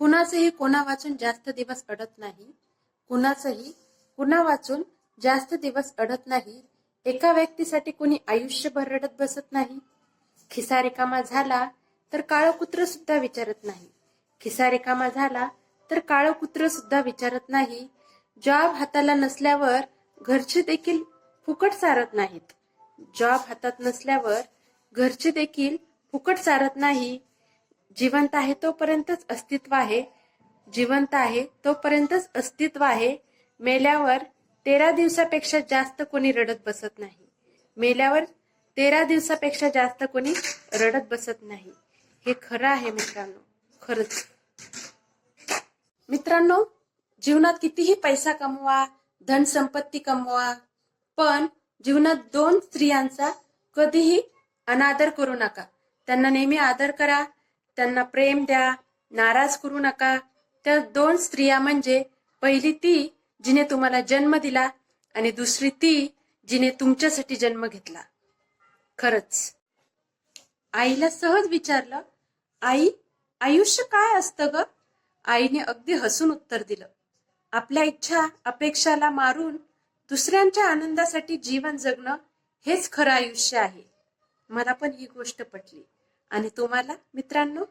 कुणाचंही कोणा वाचून जास्त दिवस अडत नाही. कुणाचंही कुणा वाचून जास्त दिवस अडत नाही. एका व्यक्तीसाठी कुणी आयुष्यभर रडत बसत नाही. खिसा रिकामा झाला तर काळं कुत्र सुद्धा विचारत नाही. खिसा रिकामा झाला तर काळं कुत्र सुद्धा विचारत नाही. जॉब हाताला नसल्यावर घरचे देखील फुकट सारत नाहीत. जॉब हातात नसल्यावर घरचे देखील फुकट सारत नाही. जिवंत आहे तोपर्यंतच अस्तित्व आहे. जिवंत आहे तोपर्यंतच अस्तित्व आहे. मेल्यावर तेरा दिवसापेक्षा जास्त कोणी रडत बसत नाही. मेल्यावर तेरा दिवसापेक्षा जास्त कोणी रडत बसत नाही. हे खरं आहे मित्रांनो. खरंच. मित्रांनो जीवनात कितीही पैसा कमवा धन संपत्ती कमवा पण जीवनात दोन स्त्रियांचा कधीही अनादर करू नका. त्यांना नेहमी आदर करा त्यांना प्रेम द्या नाराज करू नका. त्या दोन स्त्रिया म्हणजे पहिली ती जिने तुम्हाला जन्म दिला आणि दुसरी ती जिने तुमच्यासाठी जन्म घेतला. खरंच. आईला सहज विचारलं आई आयुष्य काय असतं ग? आईने अगदी हसून उत्तर दिलं आपल्या इच्छा अपेक्षाला मारून दुसऱ्यांच्या आनंदासाठी जीवन जगणं हेच खरं आयुष्य आहे. मला पण ही गोष्ट पटली. आणि तुम्हाला मित्रांनो?